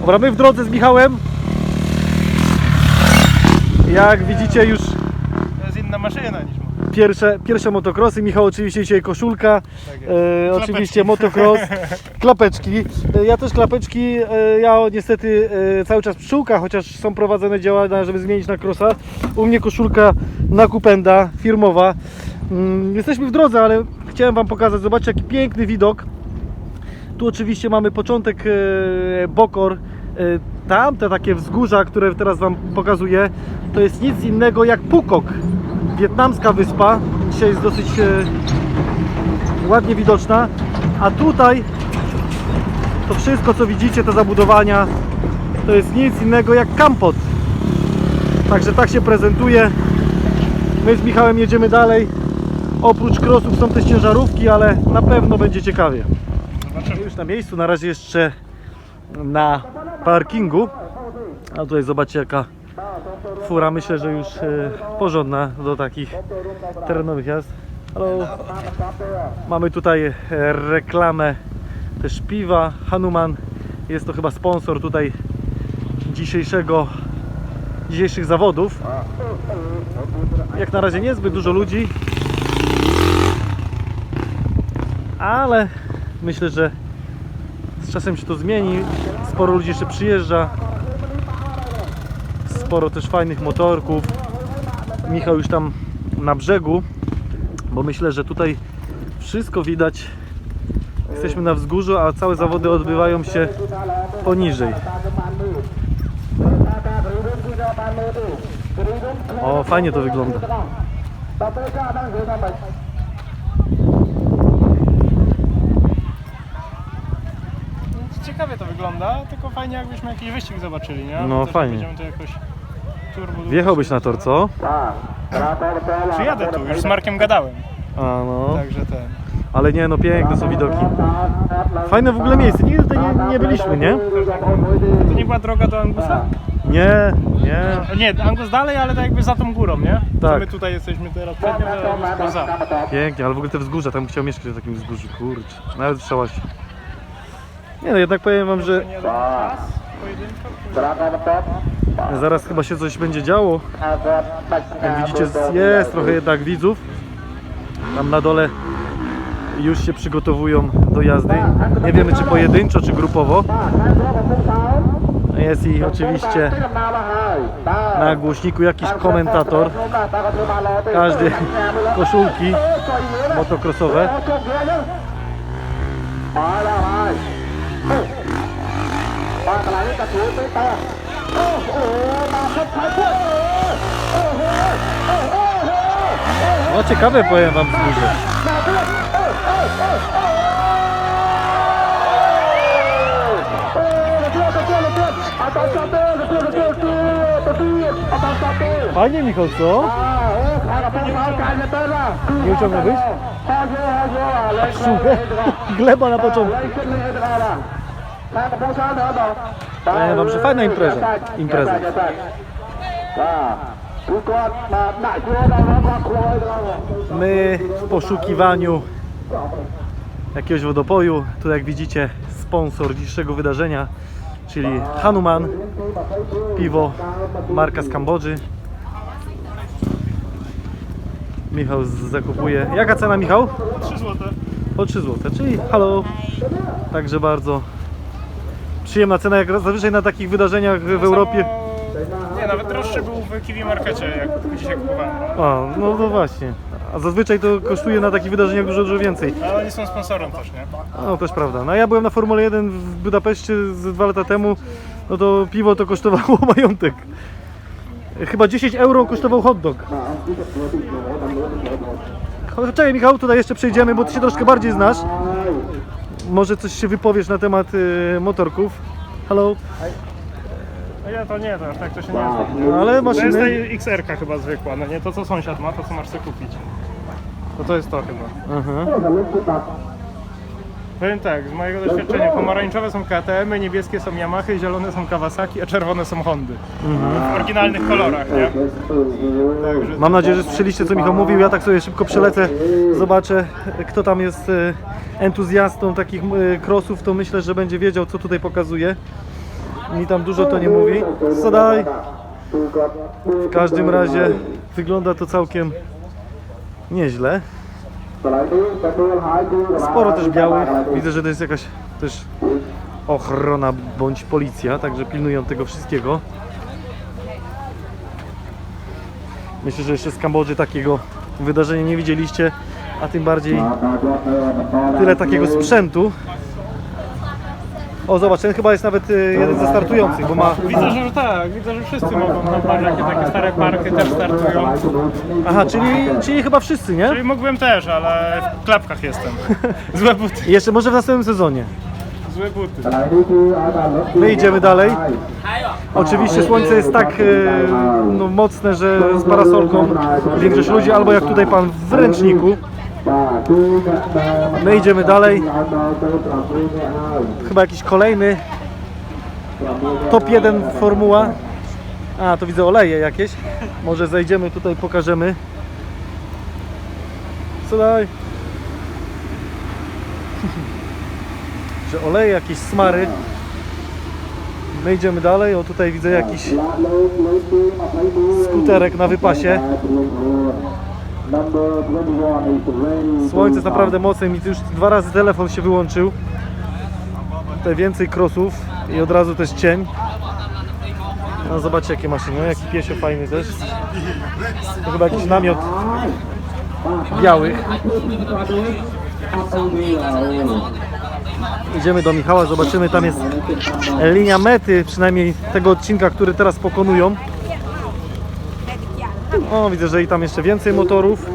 Dobra, my w drodze z Michałem. Jak widzicie już To jest inna maszyna niż pierwsze, pierwsze motocrossy. Michał oczywiście dzisiaj koszulka. Tak. E, oczywiście motocross, klapeczki. E, ja też klapeczki. E, ja niestety e, cały czas pszczółka, chociaż są prowadzone działania, żeby zmienić na crossa. U mnie koszulka na kupenda, firmowa. Mm, jesteśmy w drodze, ale chciałem Wam pokazać. Zobaczcie jaki piękny widok. Tu oczywiście mamy początek e, Bokor. E, Tam te takie wzgórza, które teraz Wam pokazuję, to jest nic innego jak Pukok. Wietnamska wyspa. Dzisiaj jest dosyć e, ładnie widoczna. A tutaj to wszystko co widzicie, te zabudowania, to jest nic innego jak Kampot. Także tak się prezentuje. My z Michałem jedziemy dalej. Oprócz krosów są też ciężarówki, ale na pewno będzie ciekawie. Zobaczymy. Już na miejscu, na razie jeszcze na parkingu. A tutaj zobaczcie jaka fura, myślę, że już e, porządna do takich terenowych jazd. Halo. Mamy tutaj e, reklamę też piwa. Hanuman jest to chyba sponsor tutaj dzisiejszego dzisiejszych zawodów. Jak na razie niezbyt dużo ludzi, ale myślę, że z czasem się to zmieni. Sporo ludzi jeszcze przyjeżdża. Sporo też fajnych motorków. Michał już tam na brzegu, bo myślę, że tutaj wszystko widać. Jesteśmy na wzgórzu, a całe zawody odbywają się poniżej. O, fajnie to wygląda. Ciekawie to wygląda, tylko fajnie jakbyśmy jakiś wyścig zobaczyli, nie? No, też fajnie. Będziemy to jakoś turbo... Wjechałbyś na tor, co? Przyjadę tu, już z Markiem gadałem. A no, Także ten... ale nie, no piękne są widoki. Fajne w ogóle miejsce, nigdy tutaj nie, nie byliśmy, nie? To nie była droga do Angusa? Nie, nie. Nie, Angus dalej, ale tak jakby za tą górą, nie? To Tak. My tutaj jesteśmy teraz przed nią, to Angus za. Pięknie, ale w ogóle te wzgórza, tam chciał mieszkać na takim wzgórzu, kurczę. Nawet w szałasie. Nie no, jednak powiem wam, że zaraz chyba się coś będzie działo. Jak widzicie, jest trochę jednak widzów. Tam na dole już się przygotowują do jazdy. Nie wiemy, czy pojedynczo, czy grupowo. Jest i oczywiście na głośniku jakiś komentator. Każdy koszulki motocrossowe. No ciekawe powiem wam wzgórze. Fajnie Michał, co? Nie uciągnąłbyś? Pszczółkę? Gleba na początku. Powiem wam, że fajna impreza. impreza. My w poszukiwaniu jakiegoś wodopoju, tu jak widzicie sponsor dzisiejszego wydarzenia, czyli Hanuman, piwo, marka z Kambodży. Michał zakupuje. Jaka cena Michał? 3 złote. Po 3 zł, czyli halo. Także bardzo przyjemna cena, jak zazwyczaj na takich wydarzeniach w Europie. Nie, nawet droższy był w Kiwi Markecie, jak dzisiaj kupowałem. A, no, no właśnie. A zazwyczaj to kosztuje na takich wydarzeniach dużo, dużo więcej. Ale oni są sponsorem też, nie? No też prawda. No ja byłem na Formule 1 w Budapeszcie z dwa lata temu, no to piwo to kosztowało majątek. Chyba 10 euro kosztował hot dog. Czekaj Michał, tutaj jeszcze przejdziemy, bo ty się troszkę bardziej znasz. Może coś się wypowiesz na temat y, motorków. Halo? No ja to nie, to aż tak to się nie nazywa. No, ale To jest maszyny... ta XR-ka chyba zwykła, no nie to co sąsiad ma, to co masz sobie kupić. To to jest to chyba. Aha. Powiem tak, z mojego doświadczenia, pomarańczowe są KTM, niebieskie są Yamahy, zielone są Kawasaki, a czerwone są Hondy. W oryginalnych kolorach, nie? Także Mam nadzieję, że słyszeliście co Michał mówił. Ja tak sobie szybko przelecę, zobaczę kto tam jest e, entuzjastą takich e, crossów, to myślę, że będzie wiedział co tutaj pokazuje. mi tam dużo to nie mówi. Zadaj. W każdym razie wygląda to całkiem nieźle. Sporo też białych. Widzę, że to jest jakaś też ochrona bądź policja, także pilnują tego wszystkiego. Myślę, że jeszcze z Kambodży takiego wydarzenia nie widzieliście, a tym bardziej tyle takiego sprzętu. O, zobacz, ten chyba jest nawet y, jeden ze startujących, bo ma... Widzę, że tak, widzę, że wszyscy mogą. Patrz, jakie takie stare parky też startują. Aha, czyli, czyli chyba wszyscy, nie? Czyli mógłbym też, ale w klapkach jestem. Złe buty, jeszcze może w następnym sezonie. złe buty. My idziemy dalej. Oczywiście słońce jest tak e, no, mocne, że z parasolką większość ludzi, albo jak tutaj pan w ręczniku. My idziemy dalej. Chyba jakiś kolejny top 1 formuła. A, to widzę oleje jakieś. Może zejdziemy tutaj, pokażemy. Co? Że oleje, jakieś smary. My idziemy dalej. O, tutaj widzę jakiś skuterek na wypasie. Słońce jest naprawdę mocne. Już dwa razy telefon się wyłączył. Tutaj więcej krosów i od razu też cień. No zobaczcie jakie maszyny. No, jaki piesio fajny też. To chyba jakiś namiot białych. Idziemy do Michała, zobaczymy, tam jest linia mety, przynajmniej tego odcinka, który teraz pokonują. O, widzę, że i tam jeszcze więcej motorów.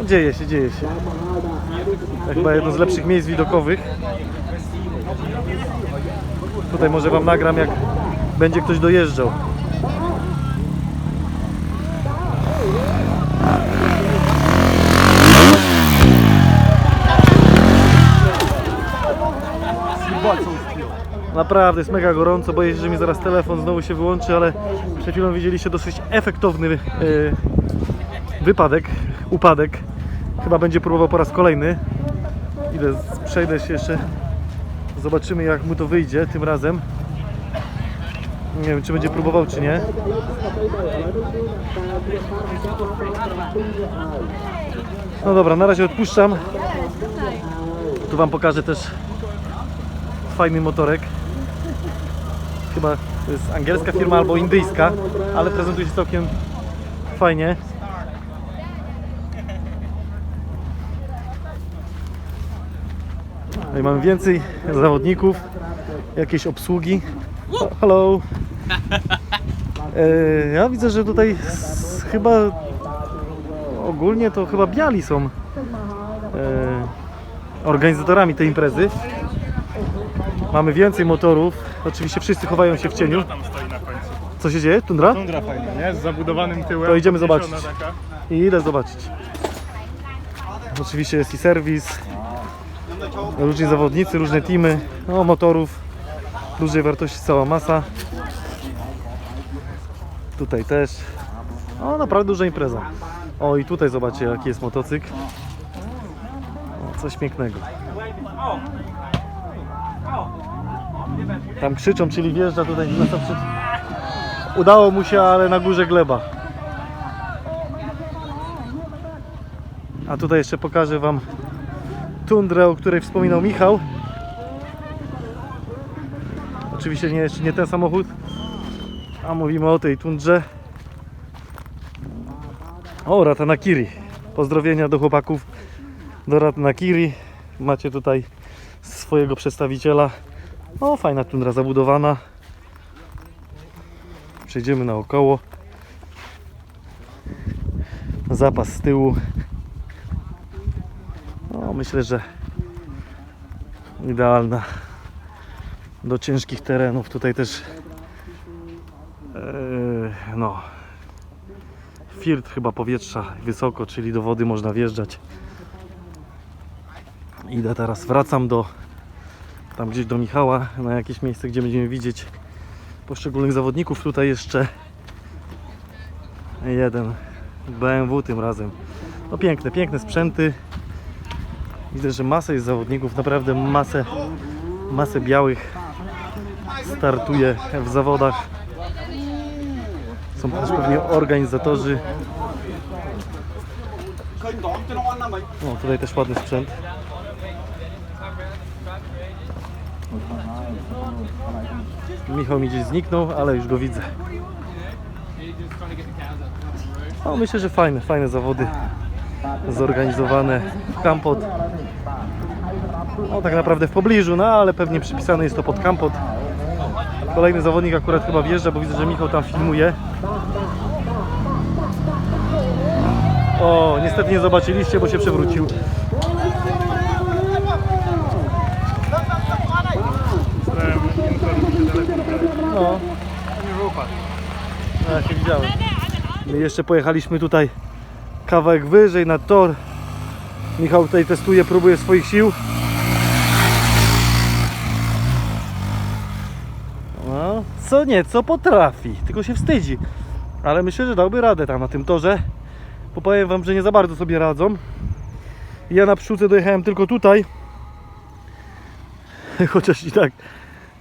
O, dzieje się, dzieje się. To chyba jedno z lepszych miejsc widokowych. Tutaj może Wam nagram, jak będzie ktoś dojeżdżał. Naprawdę jest mega gorąco, boję się, że mi zaraz telefon znowu się wyłączy, ale przed chwilą widzieliście dosyć efektowny e, wypadek, upadek. Chyba będzie próbował po raz kolejny. Idę, przejdę się jeszcze, zobaczymy jak mu to wyjdzie tym razem. Nie wiem, czy będzie próbował, czy nie. No dobra, na razie odpuszczam. Tu Wam pokażę też fajny motorek. Chyba to jest angielska firma albo indyjska, ale prezentuje się całkiem fajnie. Tutaj mamy więcej zawodników, jakieś obsługi. Hello. E, ja widzę, że tutaj chyba ogólnie to chyba biali są e, organizatorami tej imprezy. Mamy więcej motorów. Oczywiście wszyscy chowają się w cieniu. Tam stoi na końcu. Co się dzieje? Tundra? Tundra fajna, nie? Z zabudowanym tyłem. To idziemy zobaczyć. taka. I idę zobaczyć. Oczywiście jest i serwis. Różni zawodnicy, różne teamy. No, motorów. Różnej wartości cała masa. Tutaj też. O, naprawdę duża impreza. O, i tutaj zobaczcie, jaki jest motocykl. O, coś pięknego. Tam krzyczą, czyli wjeżdża tutaj. Udało mu się, ale na górze gleba. A tutaj jeszcze pokażę Wam tundrę, o której wspominał Michał. Oczywiście nie, jeszcze nie ten samochód, a mówimy o tej tundrze. O, Ratanakiri. Pozdrowienia do chłopaków do Ratanakiri. Macie tutaj swojego przedstawiciela. O, fajna tundra zabudowana. Przejdziemy naokoło. Zapas z tyłu. No, myślę, że idealna do ciężkich terenów. Tutaj też e, no filtr chyba powietrza wysoko, czyli do wody można wjeżdżać. Idę teraz, wracam do tam gdzieś do Michała, na jakieś miejsce, gdzie będziemy widzieć poszczególnych zawodników. Tutaj jeszcze jeden BMW tym razem. No piękne, piękne sprzęty. Widzę, że masę jest zawodników, naprawdę masę, masę białych startuje w zawodach. Są też pewnie organizatorzy. O, tutaj też ładny sprzęt. Michał mi gdzieś zniknął, ale już go widzę. O, myślę, że fajne, fajne zawody zorganizowane w Kampot. No tak naprawdę w pobliżu, no ale pewnie przypisane jest to pod Kampot. Kolejny zawodnik akurat chyba wjeżdża, bo widzę, że Michał tam filmuje. O, niestety nie zobaczyliście, bo się przewrócił. Stałem informuję daleko. No, Nie ja się widziałem. My jeszcze pojechaliśmy tutaj kawałek wyżej na tor. Michał tutaj testuje, próbuje swoich sił. No, co nieco potrafi, tylko się wstydzi. Ale myślę, że dałby radę tam na tym torze. Bo powiem wam, że nie za bardzo sobie radzą. Ja na pszczółce dojechałem tylko tutaj. Chociaż i tak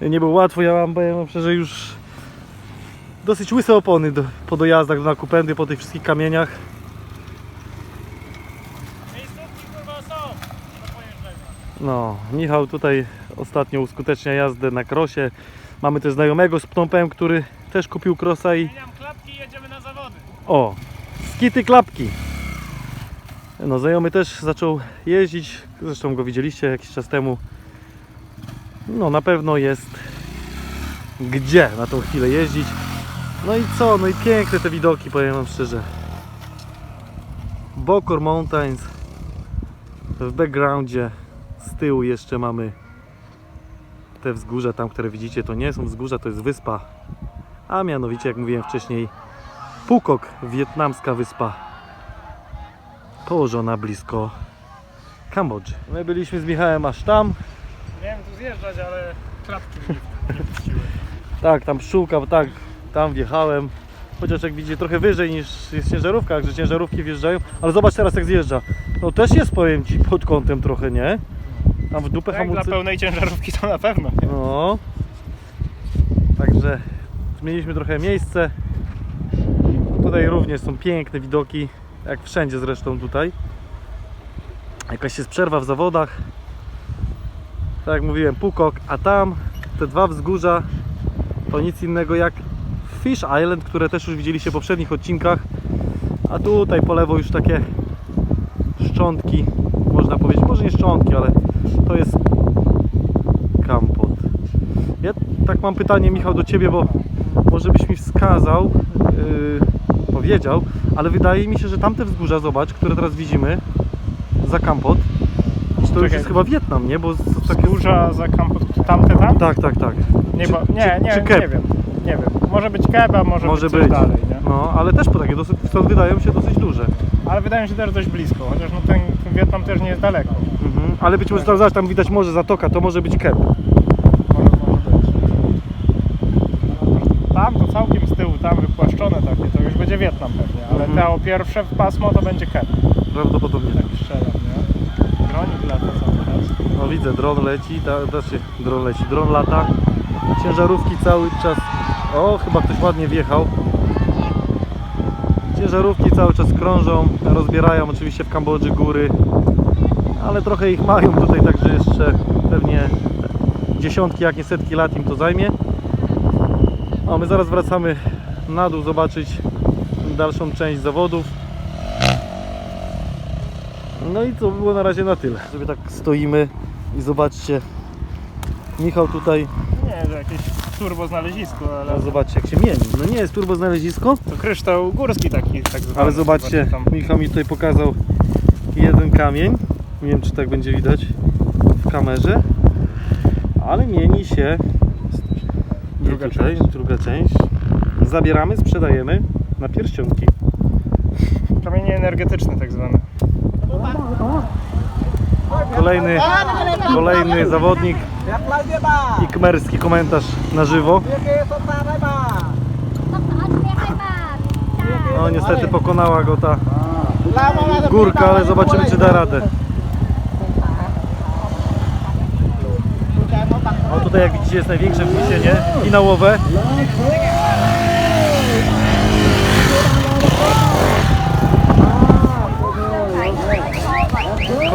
nie było łatwo. Ja mam, powiem szczerze, już dosyć łyse opony do, po dojazdach do Nakupendy, po tych wszystkich kamieniach. No, Michał tutaj ostatnio uskutecznia jazdę na krosie. Mamy też znajomego z Pnompem, który też kupił krosa i klapki i jedziemy na zawody. o, skity klapki. No, znajomy też zaczął jeździć, zresztą go widzieliście jakiś czas temu. No, na pewno jest gdzie na tą chwilę jeździć. No i co? No i piękne te widoki, powiem wam szczerze. Bokor Mountains w backgroundzie z tyłu jeszcze mamy te wzgórza tam, które widzicie, to nie są wzgórza, to jest wyspa. A mianowicie, jak mówiłem wcześniej, Pukok, wietnamska wyspa. Położona blisko Kambodży. My byliśmy z Michałem aż tam. Zjeżdżać, ale klapki mnie nie puściły. Tak, tam pszczółka, bo tak, tam wjechałem. Chociaż jak widzicie trochę wyżej niż jest ciężarówka, że ciężarówki wjeżdżają. Ale zobacz teraz jak zjeżdża. No też jest powiem Ci pod kątem trochę, nie? Tam w dupę Tak, dla hamulce. pełnej ciężarówki to na pewno. nie? No. Także zmieniliśmy trochę miejsce. Tutaj również są piękne widoki, jak wszędzie zresztą tutaj. Jakaś jest przerwa w zawodach. Tak jak mówiłem, Pukok, a tam te dwa wzgórza to nic innego jak Fish Island, które też już widzieliście w poprzednich odcinkach. A tutaj po lewo już takie szczątki, można powiedzieć, może nie szczątki, ale to jest Kampot. Ja tak mam pytanie, Michał, do Ciebie, bo może byś mi wskazał, yy, powiedział, ale wydaje mi się, że tamte wzgórza, zobacz, które teraz widzimy, za Kampot, to już Czekaj. jest chyba Wietnam, nie? Bo z- takie... Wzgórza za tamte tam? Tak, tak, tak. Nie, Czy- bo, nie, czy- nie, czy nie keb? wiem. Nie wiem. Może być keba, może, Może być coś być. dalej, nie? No, ale też po takie dosyć, stąd wydają się dosyć duże. Ale wydaje mi się też dość blisko, chociaż no ten Wietnam też nie jest daleko. Mhm. Ale być może tam, zobacz, tam widać morze zatoka, to może być Kep. Może, może być. Tam to całkiem z tyłu, tam wypłaszczone takie, to już będzie Wietnam pewnie, ale Mhm. te o pierwsze w pasmo to będzie Kep. Prawdopodobnie. Tak strzelam, nie? Gronik lata cały czas. No widzę, dron leci, ta, znaczy dron leci, dron lata. Ciężarówki cały czas. O, chyba ktoś ładnie wjechał. Ciężarówki cały czas krążą, rozbierają oczywiście w Kambodży góry, ale trochę ich mają tutaj, także jeszcze pewnie dziesiątki, jak nie setki lat im to zajmie. A my zaraz wracamy na dół zobaczyć dalszą część zawodów. No i to było na razie na tyle. Sobie tak stoimy i zobaczcie. Michał tutaj, Nie, że jakieś turbo znalezisko, ale no zobaczcie jak się mieni. No nie jest turbo znalezisko, to kryształ górski taki tak zwany. ale zobaczcie. Michał mi tutaj pokazał jeden kamień. Nie wiem czy tak będzie widać w kamerze. Ale mieni się Druga tutaj, część. druga część. Zabieramy, sprzedajemy na pierścionki. Kamienie energetyczne tak zwane. Kolejny, kolejny zawodnik i kmerski komentarz na żywo. No niestety pokonała go ta górka, ale zobaczymy czy da radę. No tutaj jak widzicie jest największe wbicie, nie? Finałowe.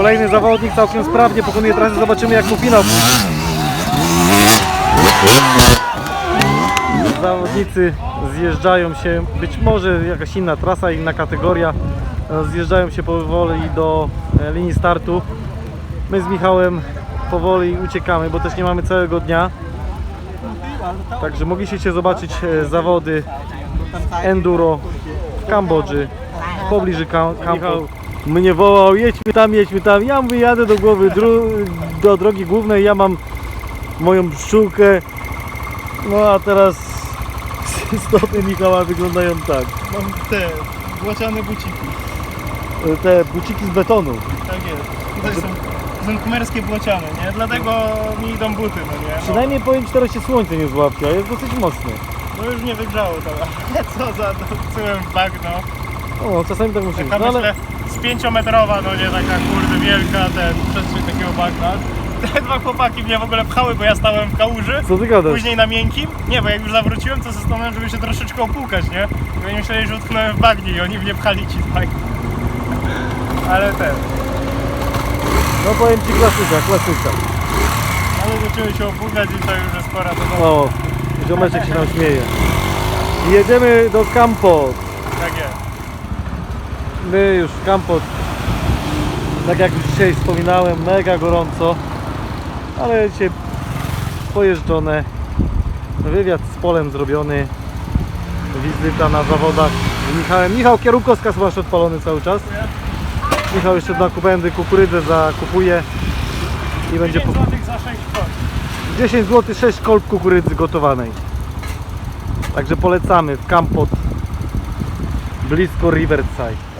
Kolejny zawodnik całkiem sprawnie pokonuje trasę, zobaczymy jak mu finał. Zawodnicy zjeżdżają się, być może jakaś inna trasa, inna kategoria, zjeżdżają się powoli do e, linii startu. My z Michałem powoli uciekamy, bo też nie mamy całego dnia. Także mogliście zobaczyć e, zawody enduro w Kambodży, w pobliżu Kam- Kampo. Mnie wołał, jedźmy tam, jedźmy tam. Ja mówię, jadę do głowy, do drogi głównej, ja mam moją pszczółkę. No a teraz stopy Michała wyglądają tak. Mam te błociane buciki. Te buciki z betonu. Tak jest. Tutaj są, są kmerskie błociane, nie? Dlatego mi idą buty, no nie? No, Przynajmniej powiem ci, teraz się słońce nie złapie, a jest dosyć mocne. no już nie wygrzało to. Co za to cyłem w bagno. O, czasami tak musimy. Taka No ale z pięciometrowa, no nie taka kurde wielka, ten przestrzeń takiego bagna. Te dwa chłopaki mnie w ogóle pchały, bo ja stałem w kałuży. co ty gadasz? Później na miękkim? Nie, bo jak już zawróciłem, to zastanawiałem, żeby się troszeczkę opłukać, nie? I oni myśleli, że utknąłem w bagnie i oni mnie pchali ci tak. Ale ten, No powiem ci klasyka, klasyka. ale zaczęły się opłukać i to już jest pora do domu. O, ziomeczek się nam śmieje. Jedziemy do Kampot. Tak jest. My już w Kampot, tak jak już dzisiaj wspominałem, mega gorąco, ale dzisiaj pojeżdżone, wywiad z polem zrobiony, wizyta na zawodach z Michałem. Michał kierunkowskaz masz odpalony cały czas. Michał jeszcze na kubendy kukurydzę zakupuje i będzie 5 po... zł za 6 koni. 10 zł 6 kolb kukurydzy gotowanej. Także polecamy w Kampot blisko Riverside.